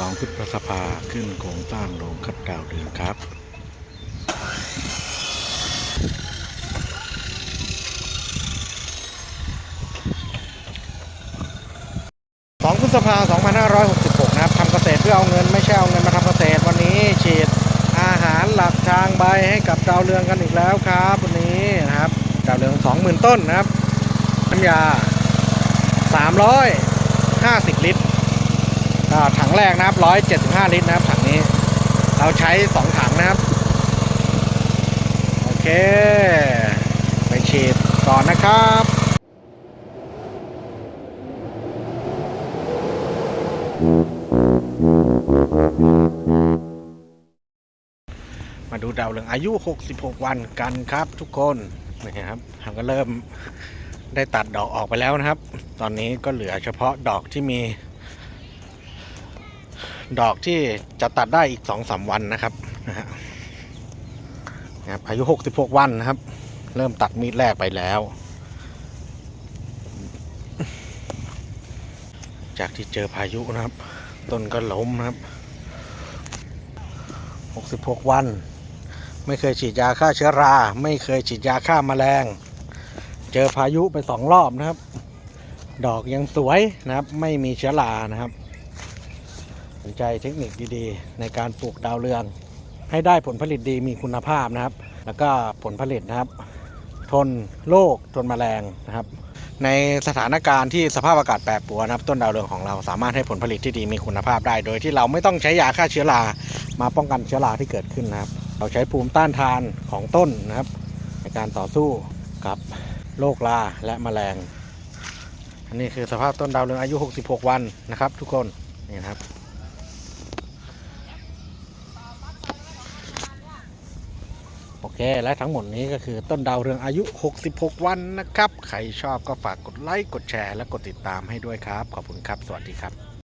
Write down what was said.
12พฤษภาขึ้นโครงสร้างโรงคัดดาวเรืองครับ2พฤษภา2566 นะครับทำเกษตรเพื่อเอาเงินไม่ใช่เอาเงินมาทำเกษตรวันนี้ฉีดอาหารหลักทางใบให้กับดาวเรืองกันอีกแล้วครับ วันนี้นะครับดาวเรือง 20,000 ต้นนะครับน้ำยา 350 ลิตร ถังแรกนะครับ 175 ลิตรนะครับถังนี้ เราใช้ 2 ถังนะครับ โอเค ไปฉีดก่อนนะครับมาดูดาวเรืองอายุ 66 วันกันครับทุกคนนี่ครับทางก็เริ่มได้ตัดดอกออกไปแล้วนะครับ ตอนนี้ก็เหลือเฉพาะดอกที่มี ดอกที่จะตัดได้อีก2-3วันนะครับนะฮะนะครับอายุ 66 วันนะครับ เริ่มตัดมีดแรกไปแล้ว จากที่เจอพายุนะครับ ต้นก็ล้มนะครับ 66 วัน ไม่เคยฉีดยาฆ่าเชื้อรา ไม่เคยฉีดยาฆ่าแมลง เจอพายุไปสองรอบนะครับ ดอกยังสวยนะครับ ไม่มีเชื้อรานะครับ สนใจเทคนิคดีๆ ในการปลูกดาวเรือง ให้ได้ผลผลิตดีมีคุณภาพนะครับ แล้วก็ผลผลิตนะครับ ทนโรคทนแมลงนะครับ ในสถานการณ์ที่สภาพอากาศแปรปรวนนะครับ ต้นดาวเรืองของเราสามารถให้ผลผลิตที่ดีมีคุณภาพได้ โดยที่เราไม่ต้องใช้ยาฆ่าเชื้อรามาป้องกันเชื้อราที่เกิดขึ้นนะครับ เราใช้ภูมิต้านทานของต้นนะครับ ในการต่อสู้กับโรคราและแมลงอันนี้คือสภาพต้นดาวเรืองอายุ 66 วันนะครับ ทุกคนนี่นะครับ โอ เคและทั้งหมดนี้ก็คือต้นดาวเรืองอายุ 66 วันนะครับ ใครชอบก็ฝากกดไลค์ กดแชร์ และกดติดตามให้ด้วยครับ ขอบคุณครับ สวัสดีครับ